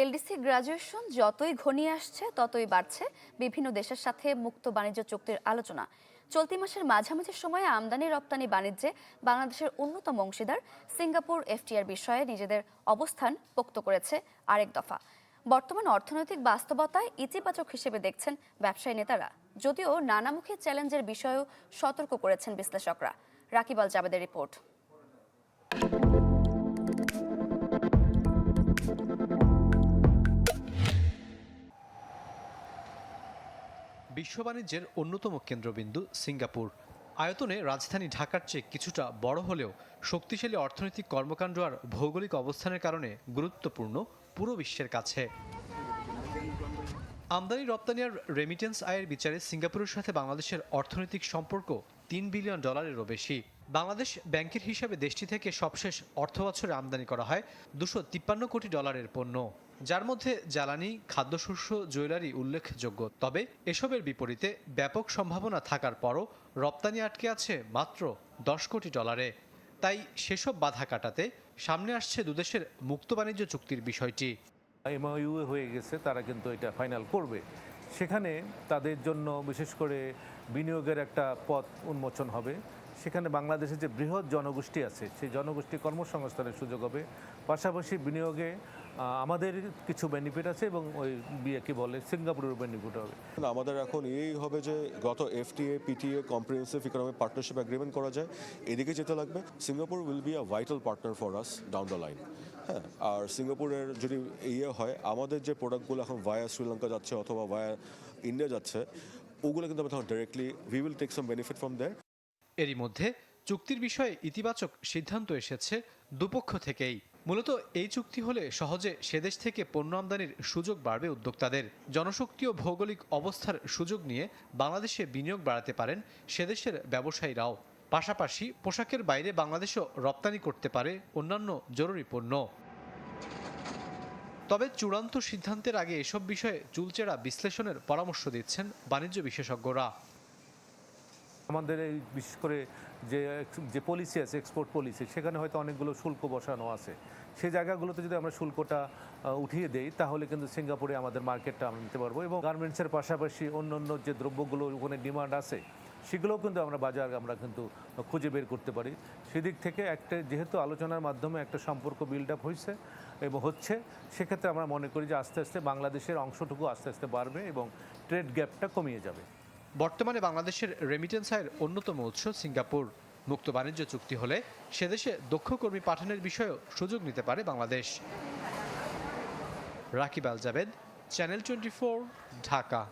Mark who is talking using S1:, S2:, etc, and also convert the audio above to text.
S1: LDC graduation যতই ঘনিয়ে আসছে, ততই বাড়ছে। বিভিন্ন দেশের সাথে মুক্ত বাণিজ্য চুক্তির আলোচনা। চলতি মাসের মাঝামাঝি সময়ে আমদানি, রপ্তানি, বাণিজ্যে বাংলাদেশের অন্যতম অংশীদার সিঙ্গাপুর এফটিআর বিষয়ে নিজেদের অবস্থান পোক্ত করেছে আরেক দফা। বর্তমান অর্থনৈতিক বাস্তবতায় ইতিবাচক হিসেবে দেখছেন ব্যবসায়ী নেতারা। যদিও নানামুখী চ্যালেঞ্জের বিষয়েও সতর্ক করেছেন বিশ্লেষকরা। রাকিব আল জাবেদের রিপোর্ট।
S2: বিশ্ব বাণিজ্যের অন্যতম কেন্দ্রবিন্দু সিঙ্গাপুর। আয়তনে রাজধানী ঢাকার চেয়ে কিছুটা বড় হলেও শক্তিশালী অর্থনৈতিক কর্মকাণ্ড আর ভৌগোলিক অবস্থানের কারণে গুরুত্বপূর্ণ পুরো বিশ্বের কাছে। আমদানি রপ্তানি আর রেমিটেন্স আয়ের বিচারে সিঙ্গাপুরের সাথে বাংলাদেশের অর্থনৈতিক সম্পর্ক তিন বিলিয়ন ডলারেরও বেশি। বাংলাদেশ ব্যাংকের হিসাবে দেশটি থেকে সবশেষ অর্থ বছরে আমদানি করা হয় দুশো তিপ্পান্ন কোটি ডলারের পণ্য। যার মধ্যে জ্বালানি, খাদ্যশস্য, জুয়েলারি উল্লেখযোগ্য। তবে এসবের বিপরীতে ব্যাপক সম্ভাবনা থাকার পরও রপ্তানি আটকে আছে মাত্র দশ কোটি ডলারে। তাই সেসব বাধা কাটাতে সামনে আসছে দুদেশের মুক্ত বাণিজ্য চুক্তির বিষয়টি।
S3: এমওইউ হয়ে গেছে, তারা কিন্তু এটা ফাইনাল করবে। সেখানে তাদের জন্য বিশেষ করে বিনিয়োগের একটা পথ উন্মোচন হবে। সেখানে বাংলাদেশের যে বৃহৎ জনগোষ্ঠী আছে, সেই জনগোষ্ঠী কর্মসংস্থানের সুযোগ হবে। পাশাপাশি বিনিয়োগে আমাদের কিছু বেনিফিট আছে এবং ওই বিয়ে কি বলে সিঙ্গাপুরের বেনিফিট হবে।
S4: আমাদের এখন এই হবে যে গত FTA PTA comprehensive economic partnership agreement করা যায়। এদিকে যেতে লাগবে Singapore will be a vital partner for us down the line হ্যাঁ আর সিঙ্গাপুরের যদি ইয়ে হয় আমাদের যে প্রোডাক্টগুলো এখন ভায়া শ্রীলঙ্কা যাচ্ছে অথবা ভায়া ইন্ডিয়া যাচ্ছে ওগুলো কিন্তু আমরা তখন directly we will take some benefit from there
S2: এরই মধ্যে চুক্তির বিষয়ে ইতিবাচক সিদ্ধান্ত এসেছে দুপক্ষ থেকেই। মূলত এই চুক্তি হলে সহজে সেদেশ থেকে পণ্য আমদানির সুযোগ বাড়বে উদ্যোক্তাদের। জনশক্তি ও ভৌগোলিক অবস্থার সুযোগ নিয়ে বাংলাদেশে বিনিয়োগ বাড়াতে পারেন সেদেশের ব্যবসায়ীরাও। পাশাপাশি পোশাকের বাইরে বাংলাদেশও রপ্তানি করতে পারে অন্যান্য জরুরি পণ্য। তবে চূড়ান্ত সিদ্ধান্তের আগে এসব বিষয়ে চুলচেরা বিশ্লেষণের পরামর্শ দিচ্ছেন বাণিজ্য বিশেষজ্ঞরা।
S3: আমাদের এই বিশেষ করে যে যে পলিসি আছে এক্সপোর্ট পলিসি সেখানে হয়তো অনেকগুলো শুল্ক বসানো আছে। সেই জায়গাগুলোতে যদি আমরা শুল্কটা উঠিয়ে দেই, তাহলে কিন্তু সিঙ্গাপুরে আমাদের মার্কেটটা আমরা নিতে পারব এবং গার্মেন্টসের পাশাপাশি অন্য অন্য যে দ্রব্যগুলো ওখানে ডিমান্ড আছে, সেগুলোও কিন্তু আমরা বাজার আমরা কিন্তু খুঁজে বের করতে পারি। সেদিক থেকে একটা, যেহেতু আলোচনার মাধ্যমে একটা সম্পর্ক বিল্ড আপ হয়েছে এবং হচ্ছে, সেক্ষেত্রে আমরা মনে করি যে আস্তে আস্তে বাংলাদেশের অংশটুকু আস্তে আস্তে বাড়বে এবং ট্রেড গ্যাপটা কমিয়ে যাবে।
S2: বর্তমানে বাংলাদেশের রেমিটেন্স আয়ের অন্যতম উৎস সিঙ্গাপুর। মুক্ত বাণিজ্য চুক্তি হলে সেদেশে দক্ষ কর্মী পাঠানোর বিষয়েও সুযোগ নিতে পারে Bangladesh. Rakib Al Jabed channel twenty Dhaka.